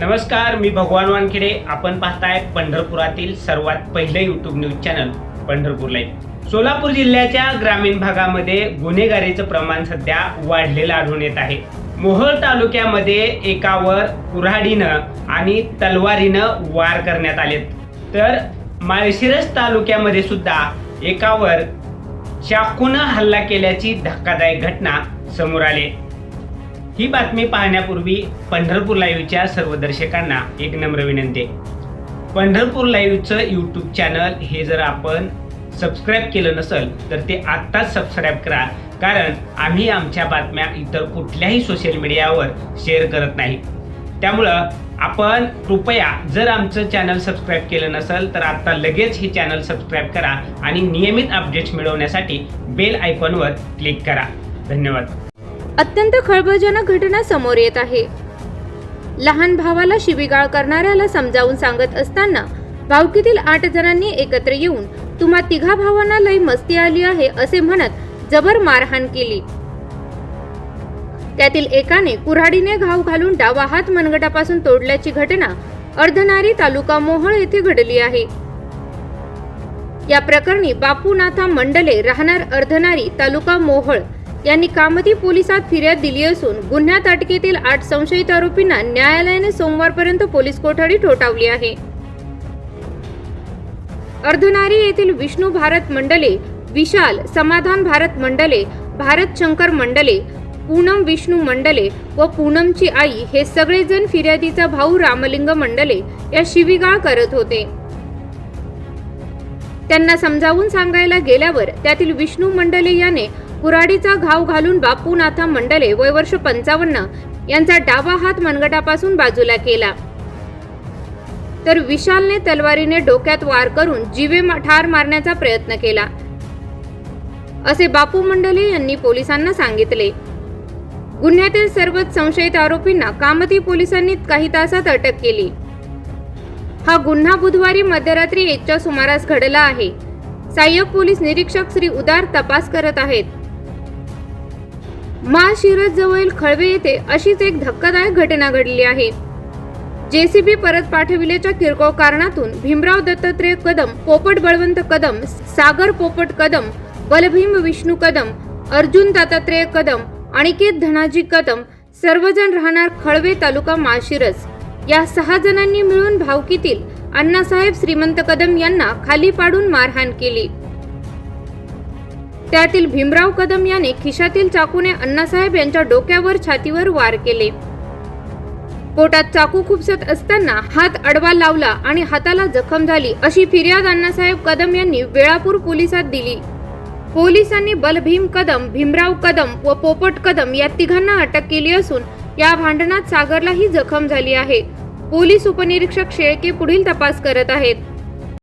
नमस्कार मी भगवान वानखेडे. आपण पाहताय पंढरपुरातील सर्वात पहिलं YouTube news channel Pandharpur live Solapur जिल्ह्याच्या ग्रामीण भागामध्ये गुन्हेगारीचं प्रमाण सध्या वाढलेलं आढळून येत आहे. मोहोळ तालुक्यामध्ये एकावर कुऱ्हाडीनं आणि तलवारीनं वार करण्यात आलेत. तर माळशिरस तालुक्यामध्ये सुद्धा एकावर चाकूनं हल्ला केल्याची धक्कादायक घटना समोर आली. ही बातमी पाहण्यापूर्वी पंढरपूर लाईव्हच्या सर्व दर्शकांना एक नम्र विनंती. आहे. पंढरपूर लाईव्हचं यूट्यूब चॅनल हे जर आपण सबस्क्राईब केलं नसेल तर ते आत्ताच सबस्क्राईब करा. कारण आम्ही आमच्या बातम्या इतर कुठल्याही सोशल मीडियावर शेअर करत नाही. त्यामुळं आपण कृपया जर आमचं चॅनल सबस्क्राईब केलं नसेल तर आत्ता लगेच हे चॅनल सबस्क्राईब करा आणि नियमित अपडेट्स मिळवण्यासाठी बेल आयकॉनवर क्लिक करा. धन्यवाद. अत्यंत खळबळजनक घटना समोर येत आहे. लहान भावाला शिवीगाळ करणाऱ्याला समजावून सांगत असताना भावकीतील आठ जणांनी एकत्र येऊन तुम्हा तिघा भावांना लय मस्ती आली आहे असे म्हणत जबर मारहाण केली. त्यातील एकाने कुऱ्हाडीने घाव घालून डावा हात मनगटापासून तोडल्याची घटना अर्धनारी तालुका मोहळ येथे घडली आहे. या प्रकरणी बापूनाथा मंडले राहणार अर्धनारी तालुका मोहळ यांनी कामती पोलिसात फिर्याद दिली असून गुन्ह्यात अटकेतील आठ संशयित आरोपींना न्यायालयाने सोमवारपर्यंत पोलीस कोठडी ठोठावली आहे. अर्धनारी येथील विष्णू भारत मंडले विशाल समाधान भारत मंडले भारत शंकर मंडले पूनम विष्णू मंडले व पूनमची आई हे सगळेजण फिर्यादीचा भाऊ रामलिंग मंडले या शिवीगाळ करत होते. त्यांना समजावून सांगायला गेल्यावर त्यातील विष्णू मंडले याने कुराडीचा घाव घालून बापूनाथा मंडले वय वर्ष पंचावन्न यांचा डावा हात मनगटापासून बाजूला केला. तर विशालने तलवारीने डोक्यात वार करून जीवे ठार मारण्याचा प्रयत्न केला. असे बापू मंडले यांनी पोलिसांना सांगितले. गुन्ह्यातील सर्वच संशयित आरोपींना कामती पोलिसांनी काही तासात अटक केली. हा गुन्हा बुधवारी मध्यरात्री एकच्या सुमारास घडला आहे. सहाय्यक पोलीस निरीक्षक श्री उदार तपास करत आहेत. महाशिरस जवळील खळवे येथे अशीच एक धक्कादायक घटना घडली आहे. जेसीबी परत पाठविल्याच्या किरकोळ कारणातून भीमराव दत्तात्रय कदम पोपट बळवंत कदम सागर पोपट कदम बलभीम विष्णू कदम अर्जुन दत्तात्रय कदम अनिकेत धनाजी कदम सर्वजण राहणार खळवे तालुका माळशिरस या सहा जणांनी मिळून भावकीतील अण्णासाहेब श्रीमंत कदम यांना खाली पाडून मारहाण केली. त्यातील भीमराव कदम याने खिशातील चाकूने अण्णासाहेब यांच्या डोक्यावर छातीवर वार केले. पोटात चाकू खुपसत असताना हात अडवा लावला आणि हाताला जखम झाली अशी फिर्याद अण्णासाहेब कदम यांनी वेळापूर पोलिसात दिली. पोलिसांनी बलभीम कदम भीमराव कदम व पोपट कदम या तिघांना अटक केली असून या भांडणात सागरलाही जखम झाली आहे. पोलीस उपनिरीक्षक शेळके पुढील तपास करत आहेत.